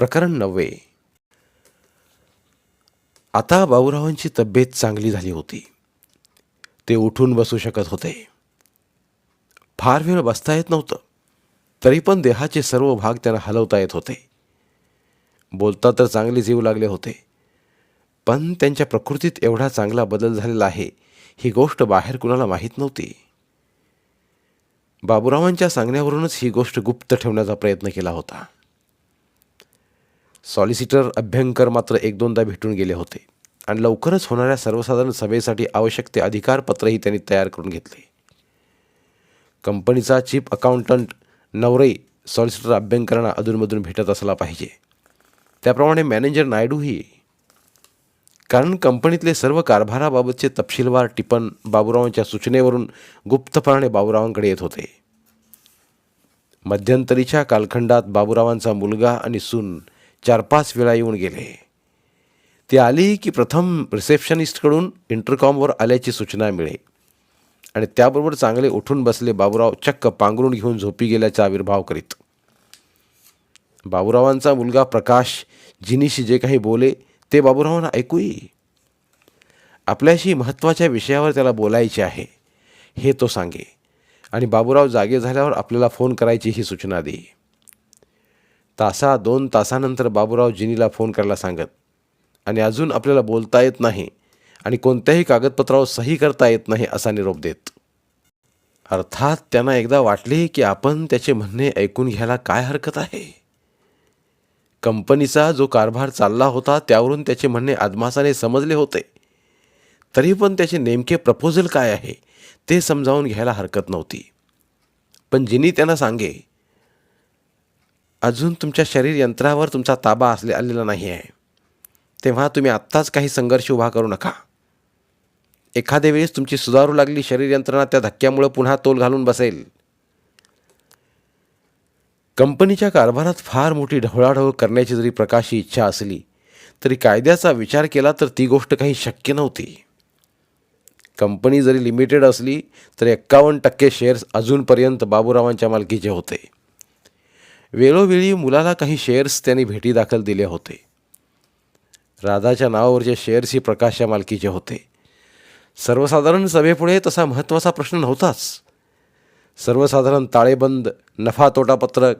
प्रकरण नववे आता बाबूरावांची तब्येत चांगली झाली होती. ते उठून बसू शकत होते. फार वेळ बसता येत नव्हतं. तरी पण देहाचे सर्व भाग त्यांना हलवता येत होते. बोलता तर चांगले जीव लागले होते. पण त्यांच्या प्रकृतीत एवढा चांगला बदल झालेला आहे ही गोष्ट बाहेर कुणाला माहीत नव्हती. बाबूरावांच्या सांगण्यावरूनच ही गोष्ट गुप्त ठेवण्याचा प्रयत्न केला होता. सॉलिसिटर अभ्यंकर मात्र एक दोनदा भेटून गेले होते. आणि लवकरच होणाऱ्या सर्वसाधारण सभेसाठी आवश्यक ते अधिकारपत्रही त्यांनी तयार करून घेतले. कंपनीचा चीफ अकाउंटंट नवरे सॉलिसिटर अभ्यंकरांना अधूनमधून भेटत असला पाहिजे. त्याप्रमाणे मॅनेजर नायडूही. कारण कंपनीतले सर्व कारभाराबाबतचे तपशीलवार टिपण बाबूरावांच्या सूचनेवरून गुप्तपणाने बाबूरावांकडे येत होते. मध्यंतरीच्या कालखंडात बाबूरावांचा मुलगा आणि सून चार पाच वेळा येऊन गेले. ती आली की प्रथम रिसेप्शनिस्टकडून इंटरकॉमवर आल्याची सूचना मिळे. आणि त्याबरोबर चांगले उठून बसले बाबूराव चक्क पांघरून घेऊन झोपी गेल्याचा आविर्भाव करीत. बाबूरावांचा मुलगा प्रकाश जिनीशी जे काही बोले ते बाबूरावांना ऐकू आपल्याशी महत्त्वाच्या विषयावर त्याला बोलायचे आहे हे तो सांगे. आणि बाबूराव जागे झाल्यावर आपल्याला फोन करायची ही सूचना देई तासा दोन तासानंतर बाबूराव जिनीला फोन करायला सांगत. आणि अजून आपल्याला बोलता येत नाही आणि कोणत्याही कागदपत्रावर सही करता येत नाही असा निरोप देत. अर्थात त्यांना एकदा वाटले की आपण त्याचे म्हणणे ऐकून घ्यायला काय हरकत आहे? कंपनीचा जो कारभार चालला होता त्यावरून त्याचे म्हणणे आदमासाने समजले होते. तरी पण त्याचे नेमके प्रपोजल काय आहे ते समजावून घ्यायला हरकत नव्हती. पण जिनी त्यांना सांगे अजून तुमच्या शरीर यंत्रावर तुमचा ताबा असले आलेला नाही आहे तेव्हा तुम्ही आत्ताच काही संघर्ष उभा करू नका. एखाद्या वेळेस तुमची सुधारू लागली शरीर यंत्रणा त्या धक्क्यामुळं पुन्हा तोल घालून बसेल. कंपनीच्या कारभारात फार मोठी ढवळाढवळ करण्याची जरी प्रकाशी इच्छा असली तरी कायद्याचा विचार केला तर ती गोष्ट काही शक्य नव्हती. कंपनी जरी लिमिटेड असली तरी एक्कावन्न टक्के शेअर्स अजूनपर्यंत बाबूरावांच्या मालकीचे होते. वेळोवेळी मुलाला काही शेअर्स त्यांनी भेटी दाखल दिले होते. राधाच्या नावावरचे शेअर्स ही प्रकाशच्या मालकीचे होते. सर्वसाधारण सभेपुढे तसा महत्त्वाचा प्रश्न नव्हताच. सर्वसाधारण ताळेबंद नफा तोटा पत्रक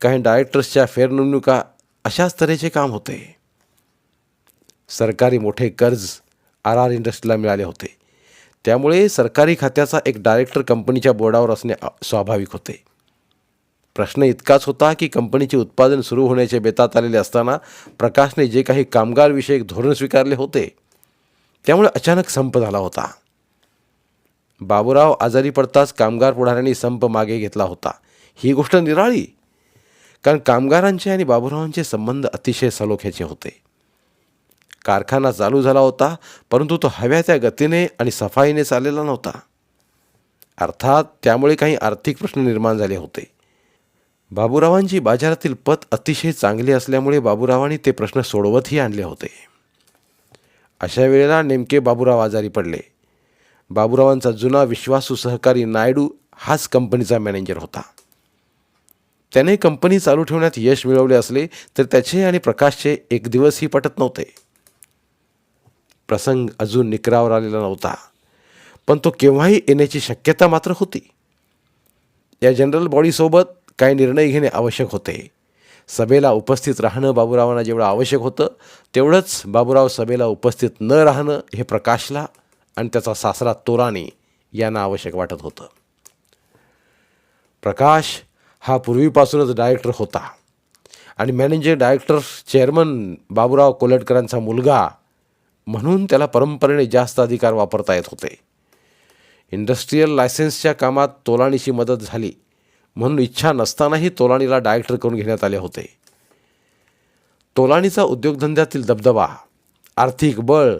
काही डायरेक्टर्सच्या फेरनिवडणुका अशाच तऱ्हेचे काम होते. सरकारी मोठे कर्ज आर आर इंडस्ट्रीला मिळाले होते. त्यामुळे सरकारी खात्याचा एक डायरेक्टर कंपनीच्या बोर्डावर असणे स्वाभाविक होते. प्रश्न इतकाच होता की कंपनीचे उत्पादन सुरू होण्याचे बेतात आलेले असताना प्रकाशने जे काही कामगारविषयक धोरण स्वीकारले होते त्यामुळे अचानक संप झाला होता. बाबूराव आजारी पडताच कामगार पुढाऱ्यांनी संप मागे घेतला होता. ही गोष्ट निराळी कारण कामगारांचे आणि बाबूरावांचे संबंध अतिशय सलोख्याचे होते. कारखाना चालू झाला होता परंतु तो हव्या त्या गतीने आणि सफाईने चाललेला नव्हता. अर्थात त्यामुळे काही आर्थिक प्रश्न निर्माण झाले होते. बाबूरावांची बाजारातील पत अतिशय चांगली असल्यामुळे बाबूरावांनी ते प्रश्न सोडवतही आणले होते. अशा वेळेला नेमके बाबूराव आजारी पडले. बाबूरावांचा जुना विश्वासू सहकारी नायडू हाच कंपनीचा मॅनेजर होता. त्याने कंपनी चालू ठेवण्यात यश मिळवले असले तर त्याचे आणि प्रकाशचे एक दिवसही पटत नव्हते. प्रसंग अजून निकरावर आलेला नव्हता पण तो केव्हाही येण्याची शक्यता मात्र होती. या जनरल बॉडीसोबत काही निर्णय घेणे आवश्यक होते. सभेला उपस्थित राहणं बाबूरावांना जेवढं आवश्यक होतं तेवढंच बाबूराव सभेला उपस्थित न राहणं हे प्रकाशला आणि त्याचा सासरा तोराणी यांना आवश्यक वाटत होतं. प्रकाश हा पूर्वीपासूनच डायरेक्टर होता आणि मॅनेजिंग डायरेक्टर चेअरमन बाबूराव कोलटकरांचा मुलगा म्हणून त्याला परंपरेने जास्त अधिकार वापरता येत होते. इंडस्ट्रीयल लायसन्सच्या कामात तोलाणीची मदत झाली. म्हणून इच्छा नसतानाही तोलाणीला डायरेक्टर करून घेण्यात आले होते. तोलाणीचा उद्योगधंद्यातील दबदबा आर्थिक बळ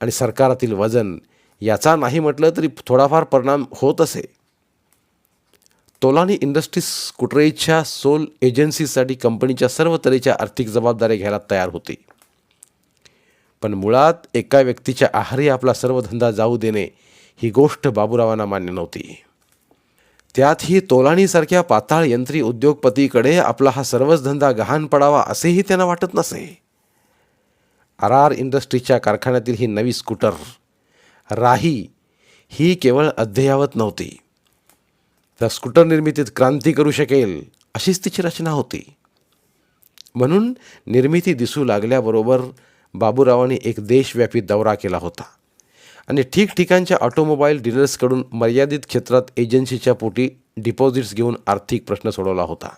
आणि सरकारातील वजन याचा नाही म्हटलं तरी थोडाफार परिणाम होत असे. तोलानी इंडस्ट्रीज कुटरेच्या सोल एजन्सीसाठी कंपनीच्या सर्व तऱ्हेच्या आर्थिक जबाबदाऱ्या घ्यायला तयार होती. पण मुळात एका व्यक्तीच्या आहारी आपला सर्व धंदा जाऊ देणे ही गोष्ट बाबुरावांना मान्य नव्हती. त्यातही तोलाणीसारख्या पाताळ यंत्री उद्योगपतीकडे आपला हा सर्वच धंदा गहाण पडावा असेही त्यांना वाटत नसे. आर आर इंडस्ट्रीजच्या कारखान्यातील ही नवी स्कूटर राही ही केवळ अद्ययावत नव्हती. तर स्कूटर निर्मितीत क्रांती करू शकेल अशीच तिची रचना होती. म्हणून निर्मिती दिसू लागल्याबरोबर बाबूरावांनी एक देशव्यापी दौरा केला होता. आणि ठिकठिकाणच्या ऑटोमोबाईल डीलर्सकडून मर्यादित क्षेत्रात एजन्सीच्या पोटी डिपॉझिट्स घेऊन आर्थिक प्रश्न सोडवला होता.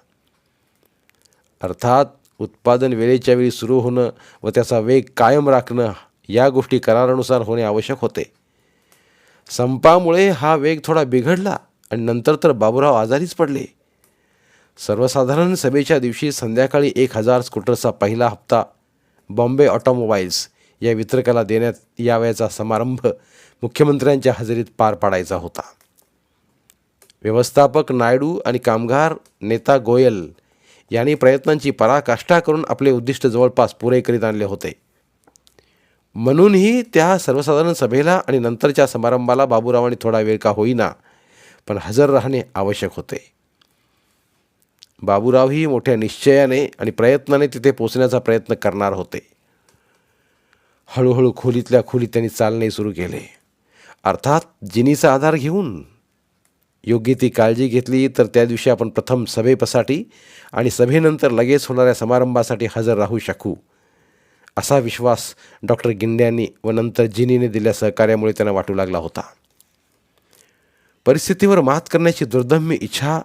अर्थात उत्पादन वेळेच्या वेळी सुरू होणं व त्याचा वेग कायम राखणं या गोष्टी करारानुसार होणे आवश्यक होते. संपामुळे हा वेग थोडा बिघडला आणि नंतर तर बाबूराव आजारीच पडले. सर्वसाधारण सभेच्या दिवशी संध्याकाळी एक हजार स्कूटरचा पहिला हप्ता बॉम्बे ऑटोमोबाईल्स या वितरकाला देण्यात यावयाचा समारंभ मुख्यमंत्र्यांच्या हजेरीत पार पाडायचा होता. व्यवस्थापक नायडू आणि कामगार नेता गोयल यांनी प्रयत्नांची पराकाष्ठा करून आपले उद्दिष्ट जवळपास पुरे करीत आणले होते. म्हणूनही त्या सर्वसाधारण सभेला आणि नंतरच्या समारंभाला बाबूरावांनी थोडा वेळ का होईना पण हजर राहणे आवश्यक होते. बाबूरावही मोठ्या निश्चयाने आणि प्रयत्नाने तिथे पोचण्याचा प्रयत्न करणार होते. हळूहळू खोलीतल्या खोलीत त्यांनी चालणे सुरू केले. अर्थात जिनीचा आधार घेऊन योग्य ती काळजी घेतली तर त्या दिवशी आपण प्रथम सभेपसाठी आणि सभेनंतर लगेच होणाऱ्या समारंभासाठी हजर राहू शकू असा विश्वास डॉक्टर गिंड्यांनी व नंतर जिनीने दिल्या सहकार्यामुळे त्यांना वाटू लागला होता. परिस्थितीवर मात करण्याची दुर्दम्य इच्छा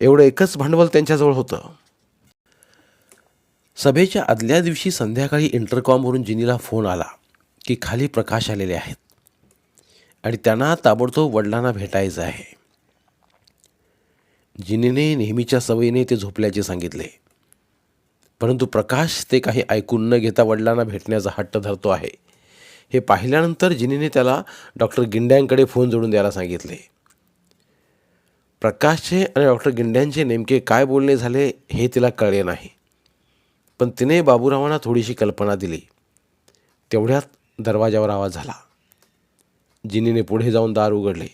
एवढं एकच भांडवल त्यांच्याजवळ होतं. सभेच्या आदल्या दिवशी संध्याकाळी इंटरकॉमवरून जिनीला फोन आला की खाली प्रकाश आलेले आहेत आणि त्यांना ताबडतोब वडिलांना भेटायचं आहे. जिनीने नेहमीच्या सवयीने ते झोपल्याचे सांगितले. परंतु प्रकाश ते काही ऐकून न घेता वडिलांना भेटण्याचा हट्ट धरतो आहे. हे पाहिल्यानंतर जिनीने त्याला डॉक्टर गिंड्यांकडे फोन जोडून द्यायला सांगितले. प्रकाशचे आणि डॉक्टर गिंड्यांचे नेमके काय बोलणे झाले हे तिला कळले नाही. पण तिने बाबूरावांना थोडीशी कल्पना दिली. तेवढ्यात दरवाजावर आवाज झाला. जिनीने पुढे जाऊन दार उघडले.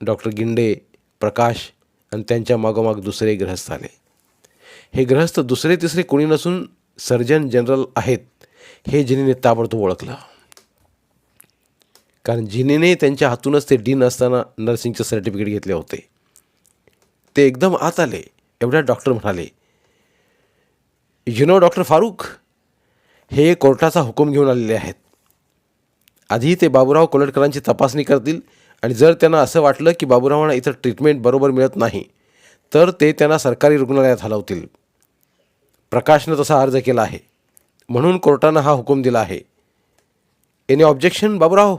डॉक्टर गिंडे प्रकाश आणि त्यांच्या मागोमाग दुसरे गृहस्थ आले. हे गृहस्थ दुसरे तिसरे कोणी नसून सर्जन जनरल आहेत हे जिनीने ताबडतोब ओळखलं. कारण जिनीने त्यांच्या हातूनच ते डीन असताना नर्सिंगचे सर्टिफिकेट घेतले होते. ते एकदम आत आले एवढ्या डॉक्टर म्हणाले यु नो डॉक्टर फारूक हे कोर्टाचा हुकूम घेऊन आलेले आहेत. आधी ते बाबूराव कोलटकरांची तपासणी करतील आणि जर त्यांना असं वाटलं की बाबूरावांना इथं ट्रीटमेंट बरोबर मिळत नाही तर ते त्यांना सरकारी रुग्णालयात हलवतील. प्रकाशनं तसा अर्ज केला आहे. म्हणून कोर्टानं हा हुकूम दिला आहे. Any objection Baburao?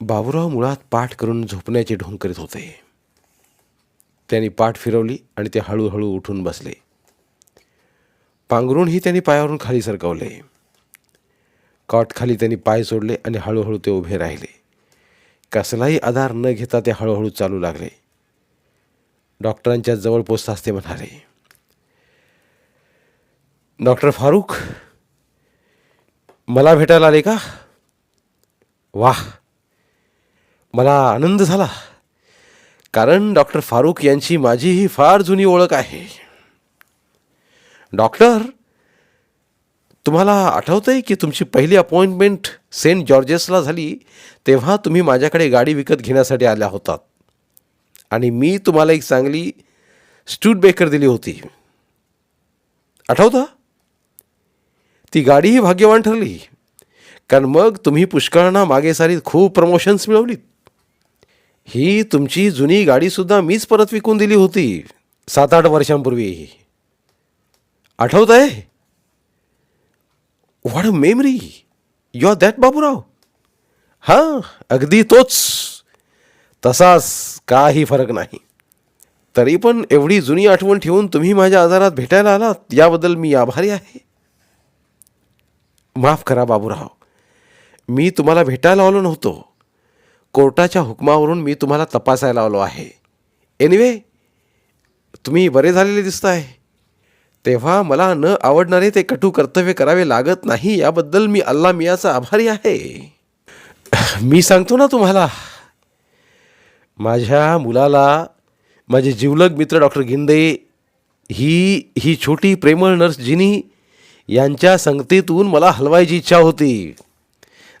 बाबूराव मुळात पाठ करून झोपण्याचे ढोंग करीत होते. त्यांनी पाठ फिरवली आणि ते हळूहळू उठून बसले. पांघरूणही त्यांनी पायावरून खाली सरकवले. कॉट खाली त्यांनी पाय सोडले आणि हळूहळू ते उभे राहिले. कसलाही आधार न घेता ते हळूहळू चालू लागले. डॉक्टरांच्या जवळ पोचताच ते म्हणाले डॉक्टर फारूक मला भेटायला आले का? वाह मला आनंद झाला. कारण डॉक्टर फारूक यांची माझी ही फार जुनी ओळख आहे. डॉक्टर तुम्हाला आठवतं आहे की तुमची पहिली अपॉइंटमेंट सेंट जॉर्जेसला झाली तेव्हा तुम्ही माझ्याकडे गाडी विकत घेण्यासाठी आल्या होतात. आणि मी तुम्हाला एक चांगली स्टूट बेकर दिली होती. आठवतं? ती गाडीही भाग्यवान ठरली. कारण मग तुम्ही पुष्कळांना मागे सारीत खूप प्रमोशन्स मिळवलीत. ही तुमची जुनी गाडीसुद्धा मीच परत विकून दिली होती सात आठ वर्षांपूर्वी आठवत आहे what a memory you are that Baburao हां अगदी तोच. तसाच काही फरक नाही. तरी पण एवढी जुनी आठवण ठेवून तुम्ही माझ्या आजारात भेटायला आलात याबद्दल मी आभारी आहे. माफ करा बाबूराव. मी तुम्हाला भेटायला आलो नव्हतो. कोर्टाच्या हुकमावरून मी तुम्हाला तपासायला आलो आहे. एनिवे तुम्ही बरे झालेले दिसताय. तेव्हा मला न आवडणारे ते कटू कर्तव्य करावे लागत नाही याबद्दल मी अल्ला मियाचा आभारी आहे. मी सांगतो ना तुम्हाला माझ्या मुलाला माझे जिवलग मित्र डॉक्टर गिंदे ही ही छोटी प्रेमळ नर्स जिनी यांच्या संगतीतून मला हलवायची इच्छा होती.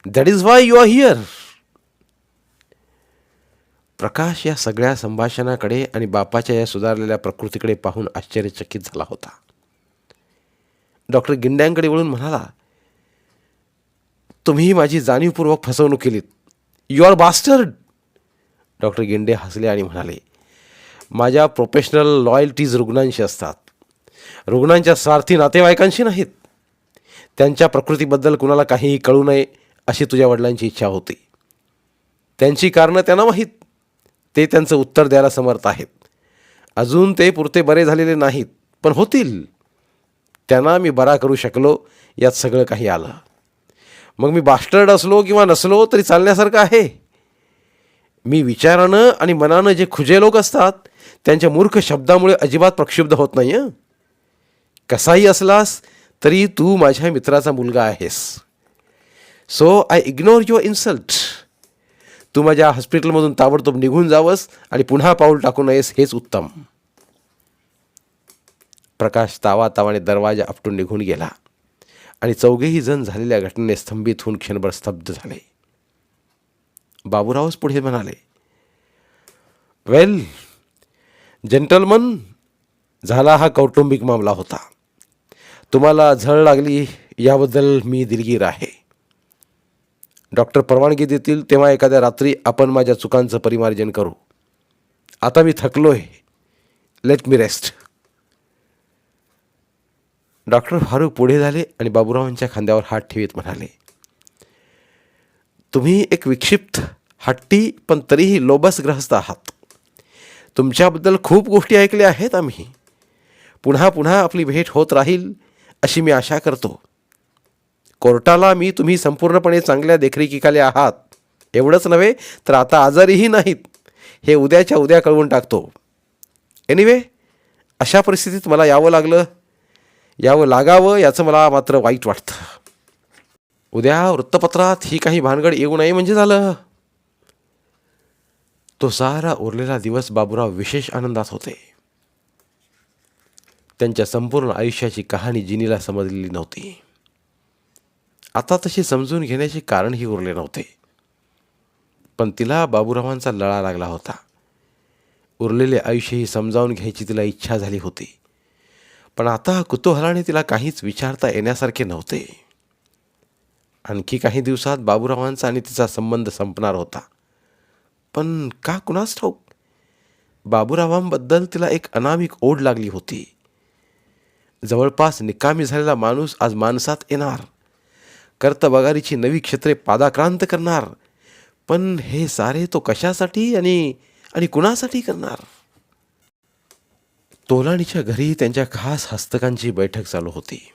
That is why you are here Prakash या सगळ्या संभाषणाकडे आणि बापाच्या या सुधारलेल्या प्रकृतीकडे पाहून आश्चर्यचकित झाला होता. डॉक्टर गिंड्यांकडे वळून म्हणाला तुम्ही माझी जाणीवपूर्वक फसवणूक केलीत. You are bastard doctor Ginde हसले आणि म्हणाले माझ्या प्रोफेशनल लॉयल्टीज रुग्णांशी असतात. रुग्णांच्या स्वार्थी नातेवाईकांशी नाहीत. त्यांच्या प्रकृतीबद्दल कुणाला काहीही कळू नये अशी तुझ्या वडिलांची इच्छा होती. त्यांची कारणं त्यांना माहीत. ते त्यांचं उत्तर द्यायला समर्थ आहेत. अजून ते पुरते बरे झालेले नाहीत पण होतील. त्यांना मी बरा करू शकलो यात सगळं काही आलं. मग मी बास्टर्ड असलो किंवा नसलो तरी चालण्यासारखं आहे. मी विचारानं आणि मनानं जे खुजे लोक असतात त्यांच्या मूर्ख शब्दामुळे अजिबात प्रक्षुब्ध होत नाही हं. कसाही असलास तरी तू माझ्या मित्राचा मुलगा आहेस. So I ignore your insult तू माझ्या हॉस्पिटलमधून ताबडतोब निघून जावंस आणि पुन्हा पाऊल टाकू नयेस हेच उत्तम. प्रकाश तावातावाने दरवाजा आपटून निघून गेला. आणि चौघेही जण झालेल्या घटनेने स्तंभित होऊन क्षणभर स्तब्ध झाले. बाबूरावच पुढे म्हणाले वेल जेंटलमन झाला हा कौटुंबिक मामला होता. तुम्हाला झळ लागली याबद्दल मी दिलगीर आहे. डॉक्टर परवानगी देतील तेव्हा एखाद्या रात्री आपण माझ्या चुकांचं परिमार्जन करू. आता मी थकलो आहे let me rest. Doctor Farooq पुढे झाले आणि बाबूरावांच्या खांद्यावर हात ठेवीत म्हणाले तुम्ही एक विक्षिप्त हट्टी पण तरीही लोबस ग्रहस्थ आहात. तुमच्याबद्दल खूप गोष्टी ऐकल्या आहेत आम्ही. पुन्हा पुन्हा आपली भेट होत राहील अशी मी आशा करतो. कोर्टाला मी तुम्ही संपूर्णपणे चांगल्या देखरेखीखाली आहात. एवढंच नव्हे तर आता आजारीही नाहीत. हे उद्याच्या उद्या कळवून टाकतो. एनिवे अशा परिस्थितीत मला यावं लागलं. यावं लागावं याचं मला मात्र वाईट वाटतं. उद्या वृत्तपत्रात ही काही भानगड येऊ नये म्हणजे झालं. तो सारा उरलेला दिवस बाबूराव विशेष आनंदात होते. त्यांच्या संपूर्ण आयुष्याची कहाणी जिनीला समजलेली नव्हती. आता तशी समजून घेण्याचे कारणही उरले नव्हते. पण तिला बाबूरावांचा लळा लागला होता. उरलेले आयुष्यही समजावून घ्यायची तिला इच्छा झाली होती. पण आता कुतूहलाने तिला काहीच विचारता येण्यासारखे नव्हते. आणखी काही दिवसात बाबूरावांचा आणि तिचा संबंध संपणार होता. पण का कुणास ठाऊक? बाबूरावांबद्दल तिला एक अनामिक ओढ लागली होती. जवळपास निकामी झालेला माणूस आज माणसात येणार. कर्तबगारीची नवी क्षेत्रे पादाक्रांत करणार. पण हे सारे तो कशासाठी आणि आणि कुणासाठी करणार? तोलाणीच्या घरी त्यांच्या खास हस्तकांची बैठक चालू होती.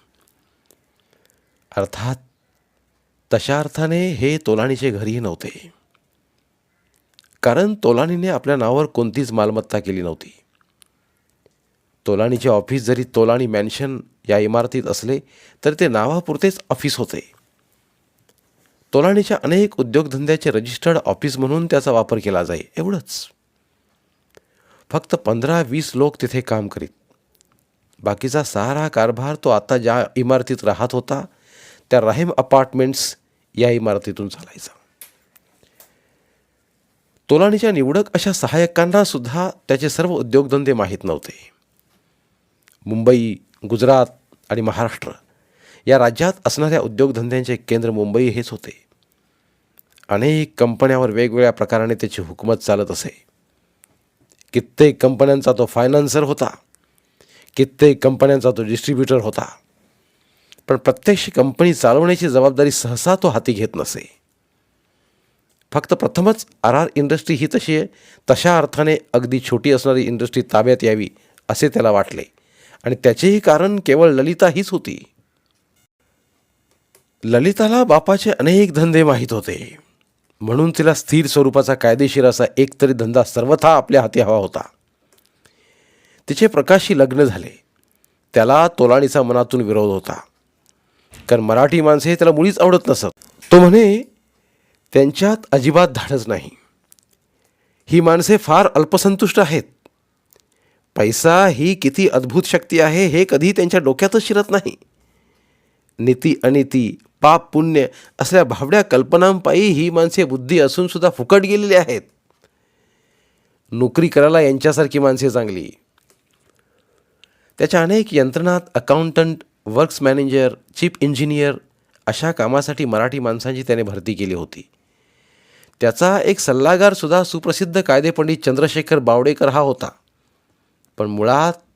अर्थात तशा अर्थाने हे तोलाणीचे घरीही नव्हते. कारण तोलाणीने आपल्या नावावर कोणतीच मालमत्ता केली नव्हती. तोलाणीचे ऑफिस जरी तोलाणी मॅन्शन या इमारतीत असले तर ते नावापुरतेच ऑफिस होते. तोलाणीच्या अनेक उद्योगधंद्याचे रजिस्टर्ड ऑफिस म्हणून त्याचा वापर केला जाई एवढंच. फक्त पंधरा वीस लोक तिथे काम करीत. बाकीचा सारा कारभार तो आता ज्या इमारतीत राहत होता त्या राहीम अपार्टमेंट्स या इमारतीतून चालायचा. तोलाणीच्या निवडक अशा सहाय्यकांना सुद्धा त्याचे सर्व उद्योगधंदे माहीत नव्हते. मुंबई गुजरात आणि महाराष्ट्र या राज्यात असणाऱ्या उद्योगधंद्यांचे केंद्र मुंबई हेच होते. अनेक कंपन्यावर वेगवेगळ्या प्रकाराने त्याची हुकूमत चालत असे. कित्येक कंपन्यांचा तो फायनान्सर होता. कित्येक कंपन्यांचा तो डिस्ट्रीब्युटर होता. पण प्रत्यक्ष कंपनी चालवण्याची जबाबदारी सहसा तो हाती घेत नसे. फक्त प्रथमच आर आर इंडस्ट्री ही तशी आहे तशा अर्थाने अगदी छोटी असणारी इंडस्ट्री ताब्यात यावी असे त्याला वाटले. आणि त्याचेही कारण केवळ ललिता हीच होती. ललिताला बापाचे अनेक धंदे माहीत होते. म्हणून तिला स्थिर स्वरूपाचा कायदेशीर असा एकतरी धंदा सर्वथा आपल्या हाती हवा होता. तिचे प्रकाशी लग्न झाले. त्याला तोलाणीचा मनातून विरोध होता. कारण मराठी माणसे त्याला मुळीच आवडत नसत. तो म्हणे त्यांच्यात अजिबात धाडच नाही. ही माणसे फार अल्पसंतुष्ट आहेत. पैसा ही किती अद्भुत शक्ती आहे हे कधी त्यांच्या डोक्यातच शिरत नाही. नीती अनिती पाप पुण्य असल्या भावड्या कल्पनांपायी ही माणसे बुद्धी असूनसुद्धा फुकट गेलेली आहेत. नोकरी करायला यांच्यासारखी माणसे चांगली. त्याच्या अनेक यंत्रणात accountant works manager chief engineer अशा कामासाठी मराठी माणसांची त्याने भरती केली होती. त्याचा एक सल्लागारसुद्धा सुप्रसिद्ध कायदेपंडित चंद्रशेखर बावडेकर हा होता. पण मुळात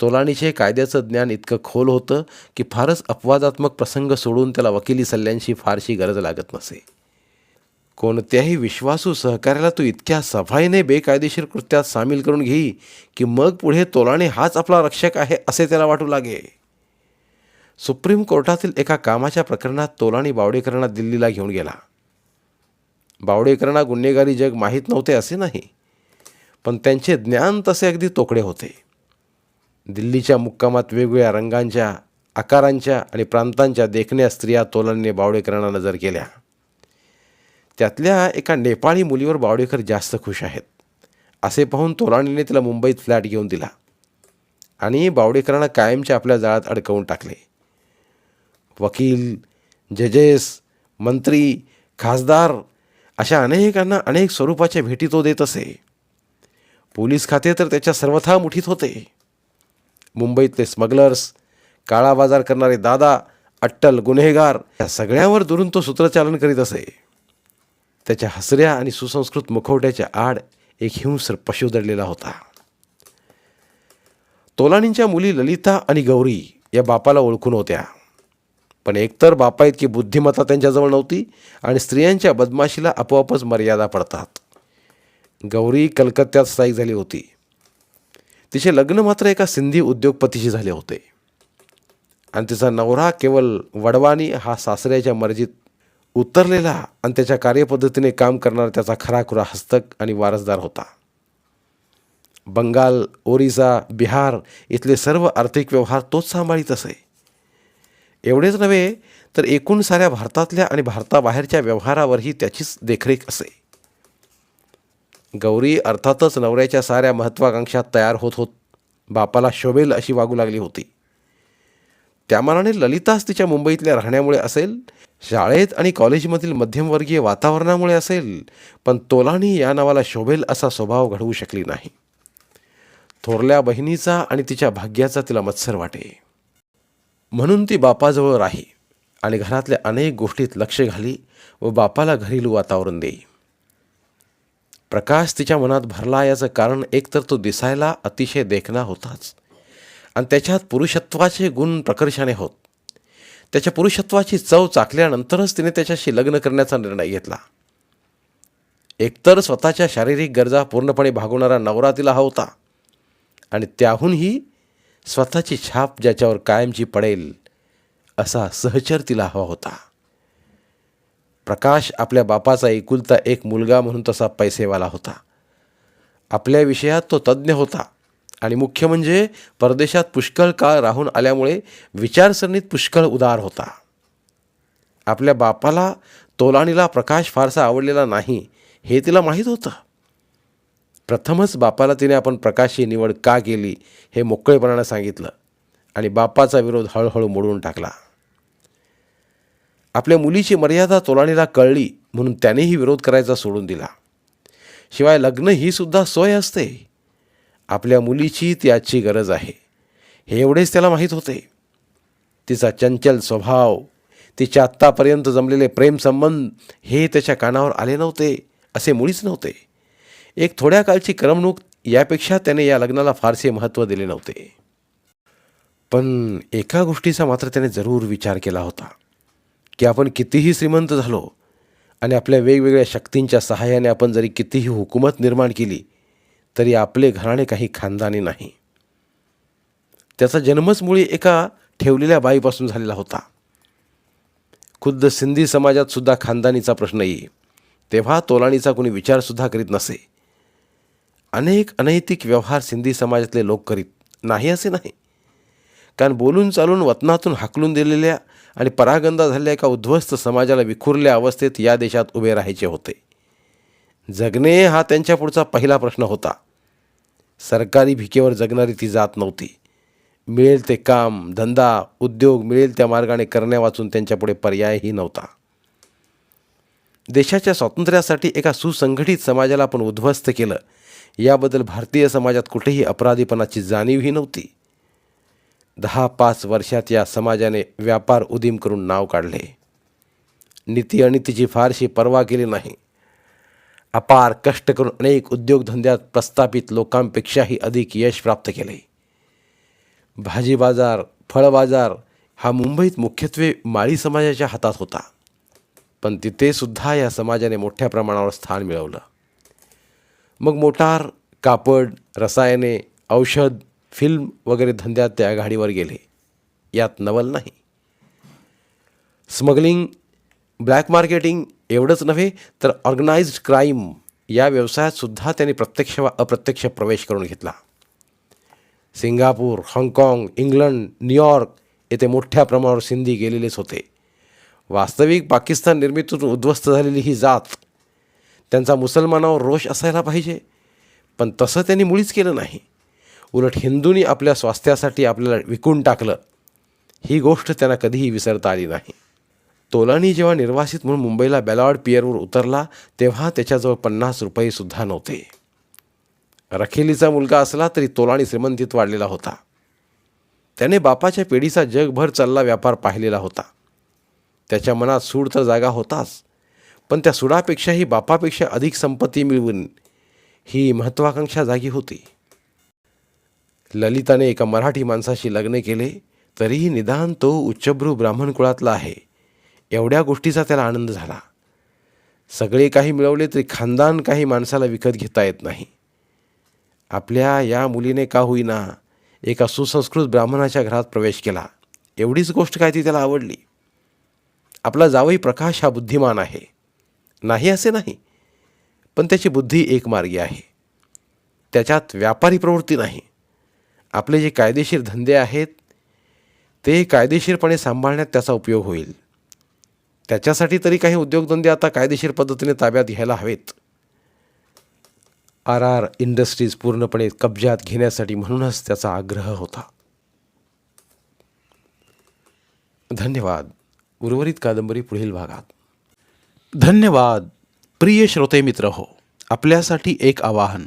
तोलाणीचे कायद्याचं ज्ञान इतकं खोल होतं की फारच अपवादात्मक प्रसंग सोडून त्याला वकिली सल्ल्यांची फारशी गरज लागत नसे. कोणत्याही विश्वासू सहकार्याला तू इतक्या सफाईने बेकायदेशीर कृत्यात सामील करून घेई की मग पुढे तोलाणी हाच आपला रक्षक आहे असे त्याला वाटू लागे. सुप्रीम कोर्टातील एका कामाच्या प्रकरणात तोलाणी बावडेकरांना दिल्लीला घेऊन गेला. बावडेकरांना गुन्हेगारी जग माहीत नव्हते असे नाही पण त्यांचे ज्ञान तसे अगदी तोकडे होते. दिल्लीच्या मुक्कामात वेगवेगळ्या रंगांच्या आकारांच्या आणि प्रांतांच्या देखण्या स्त्रिया तोलांनी बावडेकरांना नजर केल्या. त्यातल्या एका नेपाळी मुलीवर बावडेकर जास्त खुश आहेत. असे पाहून तोलाणीने तिला मुंबईत फ्लॅट घेऊन दिला आणि बावडेकरांना कायमच्या आपल्या जाळ्यात अडकवून टाकले. वकील जजेस मंत्री खासदार अशा अनेकांना अनेक स्वरूपाच्या भेटी तो देत असे. पोलीस खाते तर त्याच्या सर्वथा मुठीत होते. मुंबईतले स्मगलर्स काळा बाजार करणारे दादा अट्टल गुन्हेगार या सगळ्यांवर दुरून तो सूत्रचालन करीत असे. त्याच्या हसऱ्या आणि सुसंस्कृत मुखवट्याच्या आड एक हिंस्र पशु दडलेला होता. तोलाणींच्या मुली ललिता आणि गौरी या बापाला ओळखून होत्या. पण एकतर बापा इतकी बुद्धिमत्ता त्यांच्याजवळ नव्हती आणि स्त्रियांच्या बदमाशीला आपोआपच मर्यादा पडतात. गौरी कलकत्त्यात स्थायिक झाली होती. तिचे लग्न मात्र एका सिंधी उद्योगपतीशी झाले होते. आणि तिचा नवरा केवळ वडवानी हा सासऱ्याच्या मर्जीत उतरलेला आणि त्याच्या कार्यपद्धतीने काम करणारा त्याचा खराखुरा हस्तक आणि वारसदार होता. बंगाल ओरिसा बिहार इथले सर्व आर्थिक व्यवहार तोच सांभाळीत असे. एवढेच नव्हे तर एकूण साऱ्या भारतातल्या आणि भारताबाहेरच्या व्यवहारावरही त्याचीच देखरेख असे. गौरी अर्थातच नवऱ्याच्या साऱ्या महत्त्वाकांक्षा तयार होत होत बापाला शोभेल अशी वागू लागली होती. त्यामानाने ललिताच तिच्या मुंबईतल्या राहण्यामुळे असेल शाळेत आणि कॉलेजमधील मध्यमवर्गीय वातावरणामुळे असेल पण तोलानी या नावाला शोभेल असा स्वभाव घडवू शकली नाही. थोरल्या बहिणीचा आणि तिच्या भाग्याचा तिला मत्सर वाटे. म्हणून ती बापाजवळ राही आणि घरातल्या अनेक गोष्टीत लक्ष घाली व बापाला घरेलू वातावरण देई. प्रकाश तिच्या मनात भरला याचं कारण एकतर तो दिसायला अतिशय देखणा होताच. आणि त्याच्यात पुरुषत्वाचे गुण प्रकर्षाने होत. त्याच्या पुरुषत्वाची चव चाकल्यानंतरच तिने त्याच्याशी लग्न करण्याचा निर्णय घेतला. एकतर स्वतःच्या शारीरिक गरजा पूर्णपणे भागवणारा नवरा तिला हा होता. आणि त्याहूनही स्वतःची छाप ज्याच्यावर कायमची पडेल असा सहचर तिला हवा होता. प्रकाश आपल्या बापाचा एकुलता एक मुलगा म्हणून तसा पैसेवाला होता. आपल्या विषयात तो तज्ज्ञ होता. आणि मुख्य म्हणजे परदेशात पुष्कळ काळ राहून आल्यामुळे विचारसरणीत पुष्कळ उदार होता. आपल्या बापाला तोलाणीला प्रकाश फारसा आवडलेला नाही हे तिला माहीत होतं. प्रथमच बापाला तिने आपण प्रकाशची निवड का केली हे मोकळेपणानं सांगितलं. आणि बापाचा विरोध हळूहळू मोडून टाकला. आपल्या मुलीची मर्यादा तोलाणीला कळली म्हणून त्यानेही विरोध करायचा सोडून दिला. शिवाय लग्न ही सुद्धा सोय असते. आपल्या मुलीची ती आजची गरज आहे. हे एवढेच त्याला माहीत होते. तिचा चंचल स्वभाव तिच्या आत्तापर्यंत जमलेले प्रेमसंबंध हे त्याच्या कानावर आले नव्हते असे मुळीच नव्हते. एक थोड्या काळची करमणूक यापेक्षा त्याने या लग्नाला फारसे महत्त्व दिले नव्हते. पण एका गोष्टीचा मात्र त्याने जरूर विचार केला होता. की आपण कितीही श्रीमंत झालो आणि आपल्या वेगवेगळ्या शक्तींच्या सहाय्याने आपण जरी कितीही हुकूमत निर्माण केली तरी आपले घराणे काही खानदानी नाही. त्याचा जन्मच मुळी एका ठेवलेल्या बाईपासून झालेला होता. खुद्द सिंधी समाजात सुद्धा खानदानीचा प्रश्न येई तेव्हा तोलाणीचा कोणी विचारसुद्धा करीत नसे. अनेक अनैतिक व्यवहार सिंधी समाजातले लोक करीत नाही असे नाही. कारण बोलून चालून वतनातून हाकलून दिलेल्या आणि परागंदा झालेल्या एका उद्ध्वस्त समाजाला विखुरल्या अवस्थेत या देशात उभे राहायचे होते. जगणे हा त्यांच्या पुढचा पहिला प्रश्न होता. सरकारी भिकेवर जगणारी ती जात नव्हती. मिळेल ते काम धंदा उद्योग मिळेल त्या मार्गाने करण्यावाचून त्यांच्यापुढे पर्यायही नव्हता. देशाच्या स्वातंत्र्यासाठी एका सुसंघटित समाजाला आपण उद्ध्वस्त केलं. याबद्दल भारतीय समाजात कुठेही अपराधीपणाची जाणीवही नव्हती. दहा पाच वर्षात या समाजाने व्यापार उदीम करून नाव काढले. नीती अनितीची फारशी पर्वा केली नाही. अपार कष्ट करून अनेक उद्योगधंद्यात प्रस्थापित लोकांपेक्षाही अधिक यश प्राप्त केले. भाजी बाजार फळ बाजार हा मुंबईत मुख्यत्वे माळी समाजाच्या हातात होता. पण तिथेसुद्धा या समाजाने मोठ्या प्रमाणावर स्थान मिळवलं. मग मोटार कापड रसायने औषध फिल्म वगैरे धंद्यात त्या आघाडीवर गेले. यात नवल नाही. स्मगलिंग ब्लॅक मार्केटिंग एवढंच नव्हे तर ऑर्गनाइज्ड क्राईम या व्यवसायात सुद्धा त्यांनी प्रत्यक्ष वा अप्रत्यक्ष प्रवेश करून घेतला. सिंगापूर हाँगकाँग इंग्लंड न्यूयॉर्क येथे मोठ्या प्रमाणावर सिंधी गेलेलेच होते. वास्तविक पाकिस्तान निर्मितीतून उद्ध्वस्त झालेली ही जात त्यांचा मुसलमानावर रोष असायला पाहिजे पण तसं त्यांनी मुळीच केलं नाही. उलट हिंदूंनी आपल्या स्वास्थ्यासाठी आपल्याला विकून टाकलं ही गोष्ट त्यांना कधीही विसरता आली नाही. तोलानी जेव्हा निर्वासित म्हणून मुंबईला बेलावड पियरवर उतरला तेव्हा त्याच्याजवळ पन्नास रुपयेसुद्धा नव्हते. रखेलीचा मुलगा असला तरी तोलाणी श्रीमंतीत वाढलेला होता. त्याने बापाच्या पिढीचा जगभर चालला व्यापार पाहिलेला होता. त्याच्या मनात सूड तर जागा होताच पण त्या सुडापेक्षाही बापापेक्षा अधिक संपत्ती मिळवून ही महत्त्वाकांक्षा जागी होती. ललिताने एका मराठी माणसाशी लग्न केले तरीही निदान तो उच्चभ्रू ब्राह्मण कुळातला आहे. एवढ्या गोष्टीचा त्याला आनंद झाला. सगळे काही मिळवले तरी खानदान काही माणसाला विकत घेता येत नाही. आपल्या या मुलीने का होईना एका सुसंस्कृत ब्राह्मणाच्या घरात प्रवेश केला. एवढीच गोष्ट काय ती त्याला आवडली? आपला जावई प्रकाश हा बुद्धिमान आहे. नाही असे नाही. पण त्याची बुद्धी एकमार्गी आहे. त्याच्यात व्यापारी प्रवृत्ती नाही. आपले जे कायदेशीर धंदे आहेत ते कायदेशीरपणे सांभाळण्यात त्याचा उपयोग होईल. त्याच्यासाठी तरी काही उद्योगधंदे आता कायदेशीर पद्धतीने ताब्यात घ्यायला हवेत. आर आर इंडस्ट्रीज पूर्णपणे कब्जात घेण्यासाठी म्हणूनच त्याचा आग्रह होता. धन्यवाद. उर्वरित कादंबरी पुढील भागात. धन्यवाद. प्रिय श्रोते मित्र हो आपल्यासाठी एक आवाहन.